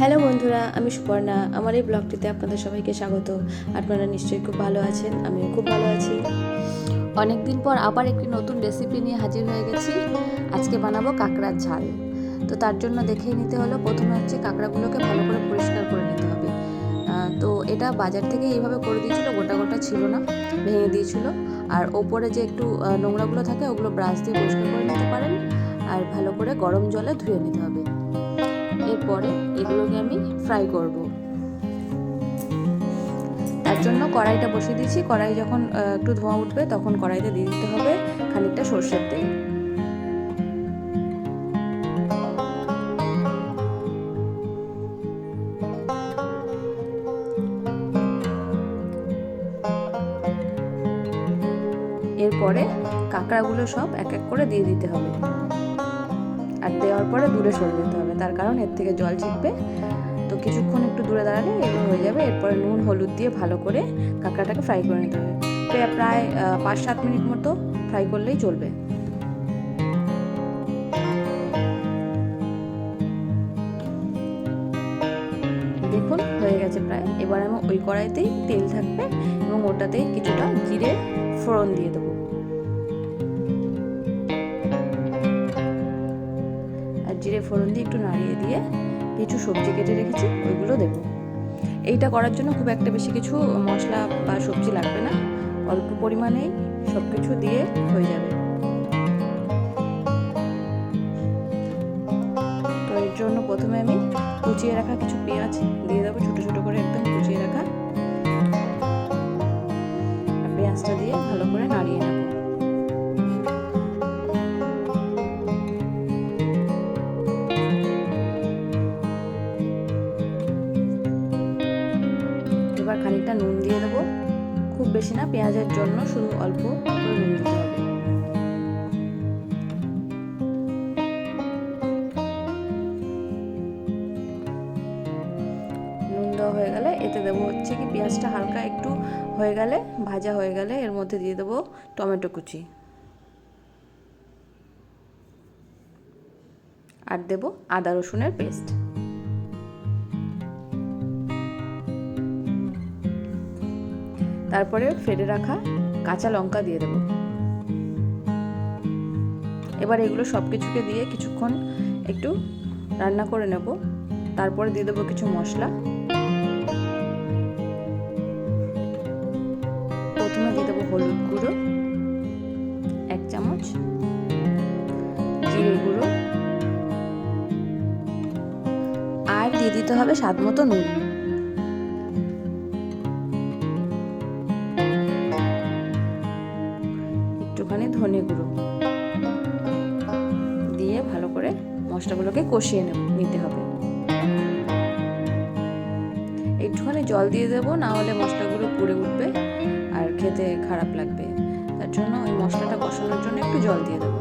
Hello বন্ধুরা, আমি সুপর্ণা। আমার এই ব্লগটিতে আপনাদের সবাইকে স্বাগত। আপনারা নিশ্চয়ই খুব ভালো আছেন, আমিও খুব ভালো আছি। অনেক দিন পর আবার একটি নতুন রেসিপি নিয়ে হাজির হয়ে গেছি। আজকে বানাবো কাঁকড়ার ঝাল। তো তার জন্য দেখেই নিতে হলো, প্রথমে হচ্ছে কাঁকড়াগুলোকে ভালো করে পরিষ্কার করে নিতে হবে। তো এটা বাজার থেকে এইভাবে করে দিয়েছিলো, গোটা গোটা ছিল না, ভেঙে দিয়েছিল। আর ওপরে যে একটু নোংরাগুলো থাকে, ওগুলো ব্রাশ দিয়ে পরিষ্কার করে নিতে পারেন। আর ভালো করে গরম জলে ধুয়ে নিতে হবে। এরপরে এগুলোকে আমি ফ্রাই করব। তার জন্য কড়াইটা বসিয়ে দিয়েছি। কড়াই যখন একটু ধোঁয়া উঠবে তখন কড়াইতে দিয়ে দিতে হবে খানিকটা সর্ষের তেল। এরপরে কাঁকড়াগুলো সব এক এক করে দিয়ে দিতে হবে। আর দেওয়ার পরে দূরে সরে যেতে হবে। তার কারণ এর থেকে জল ছিটবে। তো কিছুক্ষণ একটু দূরে দাঁড়ালে এগুলো হয়ে যাবে। এরপরে নুন, হলুদ দিয়ে ভালো করে কাঁকড়াটাকে ফ্রাই করে নিতে হবে। প্রায় প্রায় পাঁচ সাত মিনিট মতো ফ্রাই করলেই চলবে। দেখুন, হয়ে গেছে প্রায়। এবার আমি ওই কড়াইতেই তেল থাকবে এবং ওটাতেই কিছুটা জিরে ফোড়ন দিয়ে দেবো। জিরে ফোড়ন দিয়ে একটু নাড়িয়ে দিয়ে কিছু সবজি কেটে রেখেছি, ওইগুলো দেবো। এইটা করার জন্য খুব একটা বেশি কিছু মশলা বা সবজি লাগবে না, অল্প পরিমাণেই সব কিছু দিয়ে হয়ে যাবে। তো এর জন্য প্রথমে আমি কুচিয়ে রাখা কিছু পেঁয়াজ দিয়ে দেবো, ছোটো ছোটো করে একদম কুচিয়ে রাখা। পেঁয়াজটা দিয়ে খুব বেশি না, পেঁয়াজের জন্য শুধু অল্প নুন দিতে হবে। নুন দেওয়া হয়ে গেলে এতে দেবো হচ্ছে কি পেঁয়াজটা হালকা একটু হয়ে গেলে, ভাজা হয়ে গেলে এর মধ্যে দিয়ে দেবো টমেটো কুচি। আর দেবো আদা রসুনের পেস্ট। তারপরে ফেলে রাখা কাঁচা লঙ্কা দিয়ে দেবো। এবার এগুলো সব কিছুকে দিয়ে কিছুক্ষণ একটু রান্না করে নেব। তারপরে দিয়ে দেবো কিছু মশলা। প্রথমে দিয়ে দেবো হলুদ গুঁড়ো, এক চামচ জিরে গুঁড়ো। আর দিয়ে দিতে হবে স্বাদ মতো নুন। একটুখানি ধনে গুঁড়ো দিয়ে ভালো করে মশলাগুলোকে কষিয়ে নেব, নিতে হবে। একটুখানি জল দিয়ে দেবো, না হলে মশলাগুলো পুড়ে উঠবে আর খেতে খারাপ লাগবে। তার জন্য ওই মশলাটা কষানোর জন্য একটু জল দিয়ে দেবো।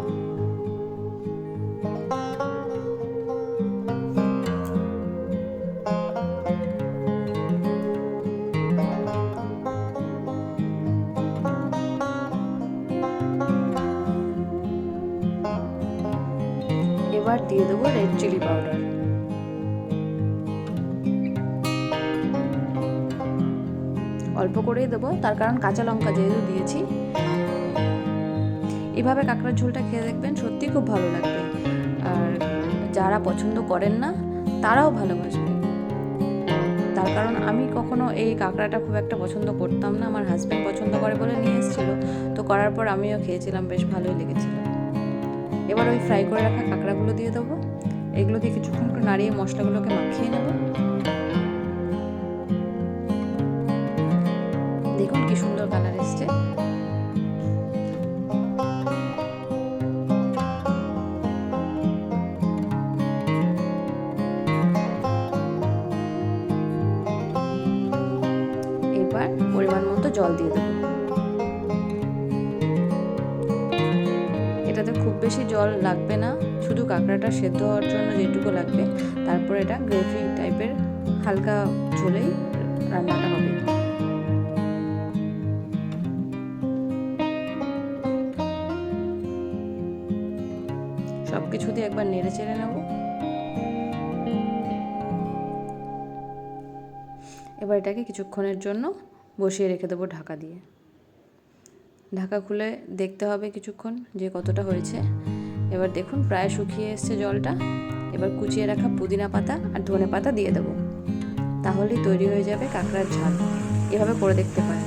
এবার দিয়ে দেবো রেড চিলি পাউডার অল্প করেই দেবো, তার কারণ কাঁচা লঙ্কা যেহেতু দিয়েছি। এভাবে কাঁকড়ার ঝোলটা খেয়ে দেখবেন সত্যি খুব ভালো লাগবে। আর যারা পছন্দ করেন না, তারাও ভালোবাসবে তার কারণ আমি কখনো এই কাঁকড়াটা খুব একটা পছন্দ করতাম না, আমার হাজব্যান্ড পছন্দ করে বলে নিয়ে এসেছিল। তো করার পর আমিও খেয়েছিলাম, বেশ ভালোই লেগেছিল। এবার ওই ফ্রাই করে রাখা কাঁকড়াগুলো দিয়ে দেবো। এগুলো দিয়ে কিছুক্ষণ একটু নাড়িয়ে মশলাগুলোকে মাখিয়ে নেব। দেখুন কি সুন্দর কালার এসছে। এবার পরিমাণ মতো জল দিয়ে দেবো। এটাতে খুব বেশি জল লাগবে না। শুধু কাঁকড়াটা সেদ্ধ হওয়ার জন্য যেটুকু লাগবে, তারপর এটা গ্রেভি টাইপের হালকা ঝোলেই রান্নাটা হবে। সব কিছু দিয়ে একবার নেড়ে চেড়ে নেব। এবার এটাকে কিছুক্ষণের জন্য বসিয়ে রেখে দেবো ঢাকা দিয়ে। ঢাকা খুলে দেখতে হবে কিছুক্ষণ যে কতটা হয়েছে। এবার দেখুন, প্রায় শুকিয়ে এসছে জলটা। এবার কুচিয়ে রাখা পুদিনা পাতা আর ধনে পাতা দিয়ে দেবো। তাহলেই তৈরি হয়ে যাবে কাঁকড়ার ঝাল। এভাবে করে দেখতে পারেন